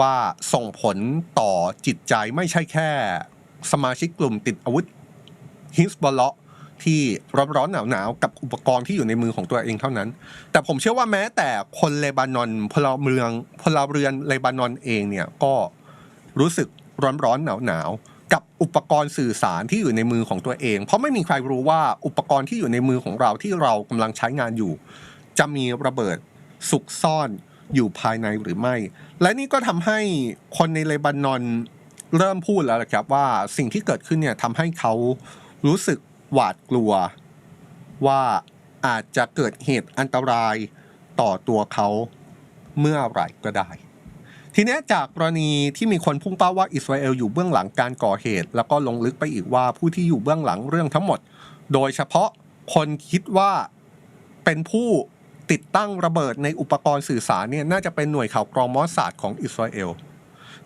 ว่าส่งผลต่อจิตใจไม่ใช่แค่ สมาชิกกลุ่มติดอาวุธฮิสบอลเลาะที่ร้อนๆหนาวๆกับอุปกรณ์ที่อยู่ในมือของตัวเองเท่านั้น แต่ผมเชื่อว่าแม้แต่คนเลบานอนพลเมืองพลเรือนเลบานอนเองเนี่ยก็รู้สึกร้อนๆหนาวๆกับอุปกรณ์สื่อสารที่อยู่ในมือของตัวเอง เพราะไม่มีใครรู้ว่าอุปกรณ์ที่อยู่ในมือของเราที่เรากำลังใช้งานอยู่ จะมีระเบิดซุกซ่อน อยู่ภายในหรือไม่ และนี่ก็ทำให้คนในเลบานอนเริ่มพูดแล้วนะครับว่าสิ่งที่เกิดขึ้นเนี่ยทำให้เขารู้สึกหวาดกลัว ว่าอาจจะเกิดเหตุอันตรายต่อตัวเขาเมื่อไหร่ก็ได้ ทีนี้จากกรณีที่มีคนพุ่งเป้าว่าอิสราเอลอยู่เบื้องหลังการก่อเหตุ แล้วก็ลงลึกไปอีกว่าผู้ที่อยู่เบื้องหลังเรื่องทั้งหมด โดยเฉพาะคนคิดว่าเป็นผู้ ติดตั้งระเบิดในอุปกรณ์สื่อสารเนี่ยน่าจะเป็นหน่วยข่าวกรองมอสซาดของอิสราเอล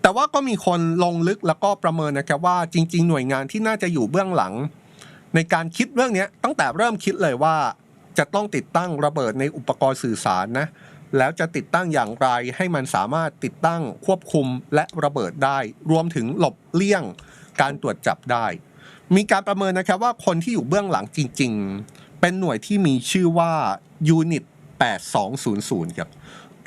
แต่ว่าก็มีคนลงลึกแล้วก็ประเมินนะครับว่าจริง ๆ หน่วยงานที่น่าจะอยู่เบื้องหลัง ในการคิดเรื่องนี้ตั้งแต่เริ่มคิดเลยว่า จะต้องติดตั้งระเบิดในอุปกรณ์สื่อสารนะแล้วจะติดตั้งอย่างไรให้มันสามารถติดตั้งควบคุมและระเบิดได้ รวมถึงหลบเลี่ยงการตรวจจับได้ มีการประเมินนะครับว่าคนที่อยู่เบื้องหลังจริง ๆ เป็นหน่วยที่มีชื่อว่ายูนิต 8200ครับ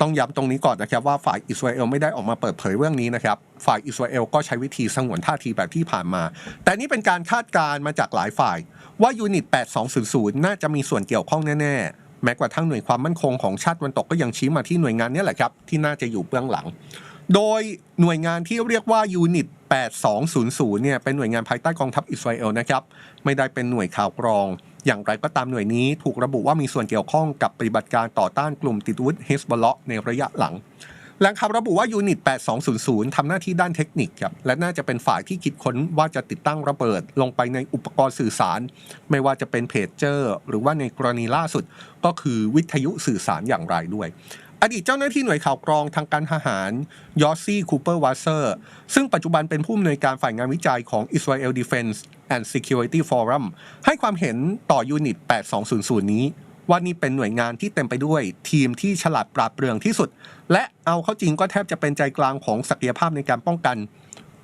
ต้องย้ำตรงนี้ก่อนนะครับว่าฝ่ายอิสราเอลไม่ได้ออกมาเปิดเผยเรื่องนี้นะครับ ฝ่ายอิสราเอลก็ใช้วิธีสงวนท่าทีแบบที่ผ่านมา แต่นี่เป็นการคาดการณ์มาจากหลายฝ่าย ว่ายูนิต 8200 น่าจะมีส่วนเกี่ยวข้องแน่ๆ แม้กระทั่งหน่วยความมั่นคงของชาติวันตกก็ยังชี้มาที่หน่วยงานนี้แหละครับ ที่น่าจะอยู่เบื้องหลัง โดยหน่วยงานที่เรียกว่ายูนิต 8200เนี่ยเป็นหน่วยงานภายใต้กองทัพอิสราเอลนะครับไม่ได้เป็นหน่วยข่าวกรอง อย่างไรก็ตามหน่วยนี้ถูกระบุว่ามีส่วนเกี่ยวข้องกับปฏิบัติการต่อต้านกลุ่มติดอาวุธเฮสบอลเลาะในระยะหลังแหล่งข่าวระบุว่ายูนิต 8200 ทำหน้าที่ด้านเทคนิคครับ และน่าจะเป็นฝ่ายที่คิดค้นว่าจะติดตั้งระเบิดลงไปในอุปกรณ์สื่อสาร ไม่ว่าจะเป็นเพจเจอร์ หรือว่าในกรณีล่าสุดก็คือวิทยุสื่อสารอย่างไรด้วย อดีตเจ้าหน้าที่หน่วยข่าวกรองทางการทหารยอสซี่คูเปอร์วาเซอร์ซึ่งปัจจุบันเป็นผู้อำนวยการฝ่ายงานวิจัยของ Israel Defense and Security Forum ให้ความเห็นต่อยูนิต 8200 นี้ว่านี่เป็นหน่วยงานที่เต็มไปด้วยทีมที่ฉลาดปราดเปรื่องที่สุด และเอาเข้าจริงก็แทบจะเป็นใจกลางของศักยภาพในการป้องกัน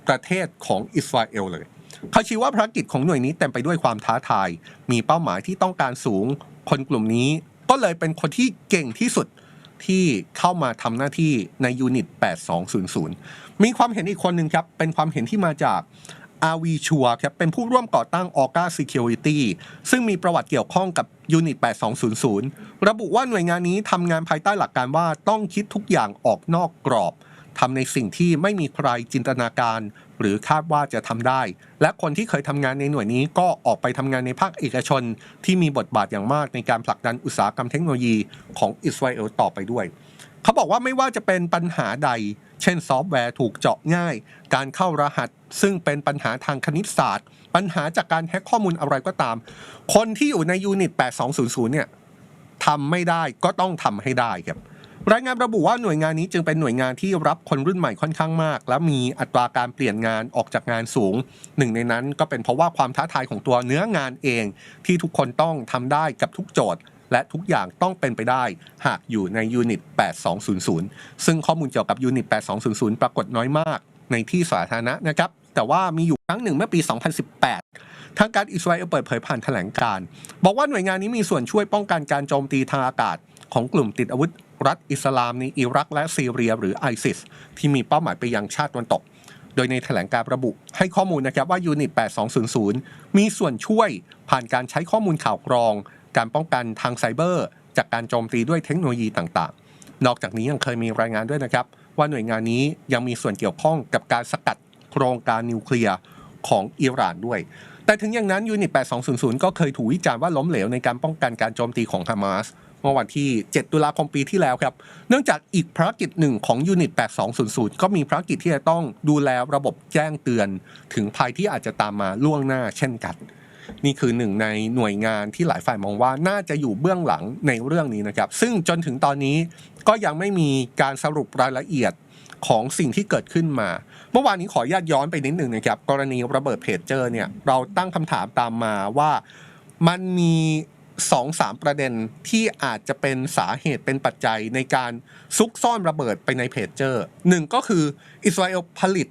ประเทศของอิสราเอลเลย เขาชี้ว่าภารกิจของหน่วยนี้เต็มไปด้วยความท้าทาย มีเป้าหมายที่ต้องการสูง คนกลุ่มนี้ก็เลยเป็นคนที่เก่งที่สุด ที่เข้ามาทำหน้าที่ในยูนิต 8200 มีความเห็นอีกคนหนึ่งครับ เป็นความเห็นที่มาจากอาวีชัวครับ เป็นผู้ร่วมก่อตั้ง o r g a Security ซึ่งมีประวัติเกี่ยวข้องกับยูนิต 8200 ระบุว่าหน่วยงานนี้ทำงานภายใต้หลักการว่าต้องคิดทุกอย่างออกนอกกรอบ ทำในสิ่งที่ไม่มีใครจินตนาการ หรือคาดว่าจะทำได้ และคนที่เคยทำงานในหน่วยนี้ก็ออกไปทำงานในภาคเอกชน ที่มีบทบาทอย่างมากในการผลักดันอุตสาหกรรมเทคโนโลยีของอิสราเอลต่อไปด้วย เขาบอกว่าไม่ว่าจะเป็นปัญหาใด เช่นซอฟต์แวร์ถูกเจาะง่าย การเข้ารหัส ซึ่งเป็นปัญหาทางคณิตศาสตร์ ปัญหาจากการแฮ็กข้อมูลอะไรก็ตาม คนที่อยู่ในยูนิต 8200 เนี่ยทำไม่ได้ก็ต้องทำให้ได้ครับ รายงานระบุว่าหน่วยงานนี้จึงเป็นหน่วยงานที่รับคนรุ่นใหม่ค่อนข้างมาก และมีอัตราการเปลี่ยนงานออกจากงานสูง หนึ่งในนั้นก็เป็นเพราะว่าความท้าทายของตัวเนื้องานเอง ที่ทุกคนต้องทำได้กับทุกโจทย์ และทุกอย่างต้องเป็นไปได้ หากอยู่ในยูนิต 8200 ซึ่งข้อมูลเกี่ยวกับยูนิต 8200 ปรากฏน้อยมากในที่สาธารณะนะครับแต่ว่ามีอยู่ครั้งหนึ่งเมื่อปี 2018 ทางการอิสราเอลเปิดเผยผ่านแถลงการ์บอกว่าหน่วยงานนี้มีส่วนช่วยป้องกันการโจมตีทางอากาศ ของกลุ่มติดอาวุธรัฐอิสลามในอิรักและซีเรียหรือไอซิสที่มีเป้าหมายไปยังชาติตะวันตก โดยในแถลงการระบุให้ข้อมูลนะครับว่ายูนิต 8200 มีส่วนช่วยผ่านการใช้ข้อมูลข่าวกรอง การป้องกันทางไซเบอร์ จากการโจมตีด้วยเทคโนโลยีต่างๆ นอกจากนี้ยังเคยมีรายงานด้วยนะครับ ว่าหน่วยงานนี้ยังมีส่วนเกี่ยวข้องกับการสกัดโครงการนิวเคลียร์ของอิหร่านด้วย แต่ถึงอย่างนั้นยูนิต 8200 ก็เคยถูกวิจารณ์ว่าล้มเหลวในการป้องกันการโจมตีของฮามาส เมื่อวันที่ 7 ตุลาคมปีที่แล้วครับ เนื่องจากอีกภารกิจหนึ่งของยูนิต 8200 ก็มีภารกิจที่จะต้องดูแลระบบแจ้งเตือน ถึงภัยที่อาจจะตามมาล่วงหน้าเช่นกัน นี่คือหนึ่งในหน่วยงานที่หลายฝ่ายมองว่าน่าจะอยู่เบื้องหลังในเรื่องนี้นะครับ ซึ่งจนถึงตอนนี้ก็ยังไม่มีการสรุปรายละเอียดของสิ่งที่เกิดขึ้นมา เมื่อวานนี้ขออนุญาตย้อนไปนิดหนึ่งนะครับ กรณีระเบิดเพจเจอร์เนี่ยเราตั้งคำถามตามมาว่ามันมี สองสามประเด็นที่อาจจะเป็นสาเหตุเป็นปัจจัยในการซุกซ่อนระเบิดไปในเพจเจอร์หนึ่งก็คืออิสราเอลผลิต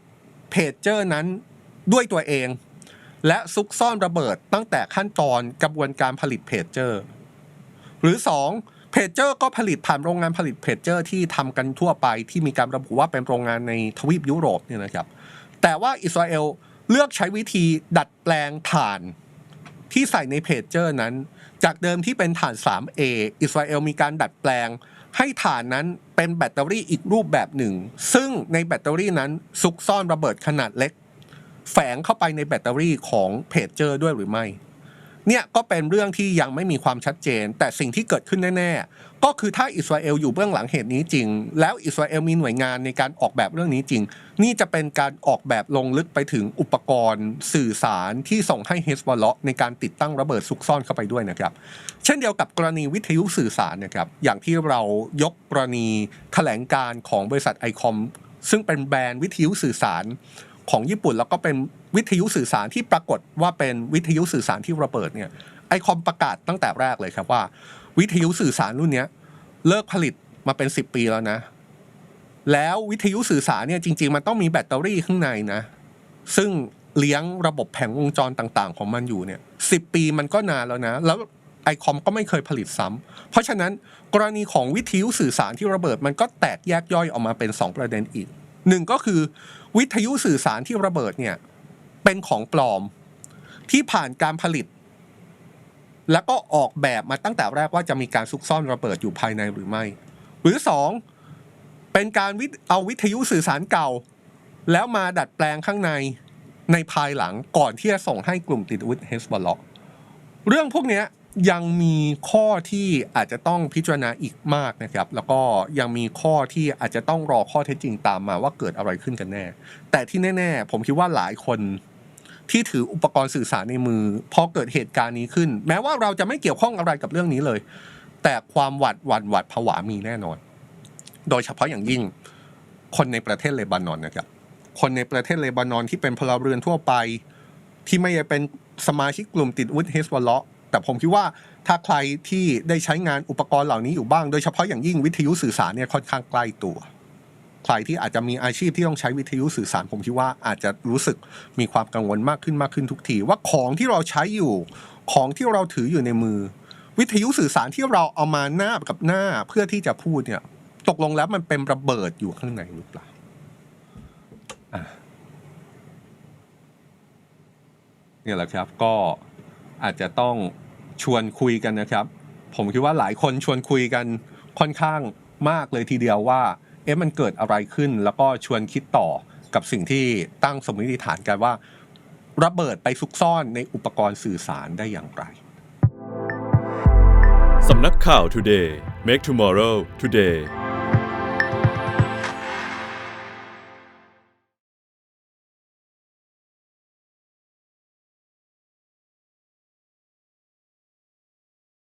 เพจเจอร์นั้นด้วยตัวเอง และซุกซ่อนระเบิดตั้งแต่ขั้นตอนกระบวนการผลิตเพจเจอร์หรือ2เพจเจอร์ก็ผลิตผ่านโรงงานผลิตเพจเจอร์ที่ทำกันทั่วไปที่มีการระบุว่าเป็นโรงงานในทวีปยุโรปเนี่ยนะครับแต่ว่าอิสราเอลเลือกใช้วิธีดัดแปลงถ่าน ที่ใส่ในเพจเจอร์นั้น จากเดิมที่เป็นฐาน 3A อิสราเอลมีการดัดแปลง ให้ฐานนั้นเป็นแบตเตอรี่อีกรูปแบบหนึ่ง ซึ่งในแบตเตอรี่นั้นซุกซ่อนระเบิดขนาดเล็ก แฝงเข้าไปในแบตเตอรี่ของเพจเจอร์ด้วยหรือไม่เนี่ยก็เป็นเรื่องที่ยังไม่มีความชัดเจน แต่สิ่งที่เกิดขึ้นแน่ ก็คือถ้าอิสราเอลอยู่เบื้องหลังเหตุนี้จริง แล้วอิสราเอลมีหน่วยงานในการออกแบบเรื่องนี้จริง นี่จะเป็นการออกแบบลงลึกไปถึงอุปกรณ์ สื่อสารที่ส่งให้เฮสบอลเลาะในการติดตั้งระเบิดซุกซ่อนเข้าไปด้วยนะครับ เช่นเดียวกับกรณีวิทยุสื่อสารนะครับอย่างที่เรายกกรณีแถลงการของบริษัทไอคอมซึ่งเป็นแบรนด์วิทยุสื่อสารของญี่ปุ่น แล้วก็เป็นวิทยุสื่อสารที่ปรากฏว่าเป็นวิทยุสื่อสารที่ระเบิดเนี่ยไอคอมประกาศตั้งแต่แรกเลยครับว่า วิทยุสื่อสารรุ่นเนี้ยเลิกผลิตมาเป็น10ปีแล้วนะ แล้ววิทยุสื่อสารเนี่ยจริง ๆ มันต้องมีแบตเตอรี่ข้างในนะ ซึ่งเลี้ยงระบบแผงวงจรต่างๆ ของมันอยู่เนี่ยสิปีมันก็นานแล้วนะ แล้วไอคอมก็ไม่เคยผลิตซ้ำเพราะฉะนั้นกรณีของวิทยุสื่อสารที่ระเบิดมันก็แตกแยกย่อยออกมาเป็น 2 ประเด็นอีกหนึ่งก็คือวิทยุสื่อสารที่ระเบิดเนี่ยเป็นของปลอมที่ผ่านการผลิต แล้วก็ออกแบบมาตั้งแต่แรกว่าจะมีการซุกซ่อนระเบิดอยู่ภายในหรือไม่ หรือสองเป็นการวิเอาวิทยุสื่อสารเก่า แล้วมาดัดแปลงข้างในในภายหลังก่อนที่จะส่งให้กลุ่มติดอาวุธเฮสบอลล็อกเรื่องพวกนี้ยังมีข้อที่อาจจะต้องพิจารณาอีกมากนะครับ แล้วก็ยังมีข้อที่อาจจะต้องรอข้อเท็จจริงตามมาว่าเกิดอะไรขึ้นกันแน่ แต่ที่แน่ ๆ ผมคิดว่าหลายคน ที่ถืออุปกรณ์สื่อสารในมือพอเกิดเหตุการณ์นี้ขึ้น แม้ว่าเราจะไม่เกี่ยวข้องอะไรกับเรื่องนี้เลย แต่ความหวาดหวั่นหวาดผวามีแน่นอน โดยเฉพาะอย่างยิ่งคนในประเทศเลบานอนนะครับ คนในประเทศเลบานอนที่เป็นพลเรือนทั่วไป ที่ไม่ได้เป็นสมาชิกกลุ่มติดอาวุธเฮสบอลเลาะแต่ผมคิดว่าถ้าใครที่ได้ใช้งานอุปกรณ์เหล่านี้อยู่บ้าง โดยเฉพาะอย่างยิ่งวิทยุสื่อสารเนี่ยค่อนข้างใกล้ตัว ใครที่อาจจะมีอาชีพที่ต้องใช้วิทยุสื่อสารผมคิดว่าอาจจะรู้สึกมีความกังวลมากขึ้นมากขึ้นทุกที ว่าของที่เราใช้อยู่ของที่เราถืออยู่ในมือ วิทยุสื่อสารที่เราเอามาหน้ากับหน้าเพื่อที่จะพูดเนี่ยตกลงแล้วมันเป็นระเบิดอยู่ข้างในหรือเปล่าเนี่ยแหละครับก็อาจจะต้องชวนคุยกันนะครับ ผมคิดว่าหลายคนชวนคุยกันค่อนข้างมากเลยทีเดียวว่า อ๊ะมันเกิดอะไรขึ้น แล้วก็ชวนคิดต่อกับสิ่งที่ตั้งสมมติฐานกันว่า ระเบิดไปซุกซ่อนในอุปกรณ์สื่อสารได้อย่างไรสำนักข่าว Today Make Tomorrow Today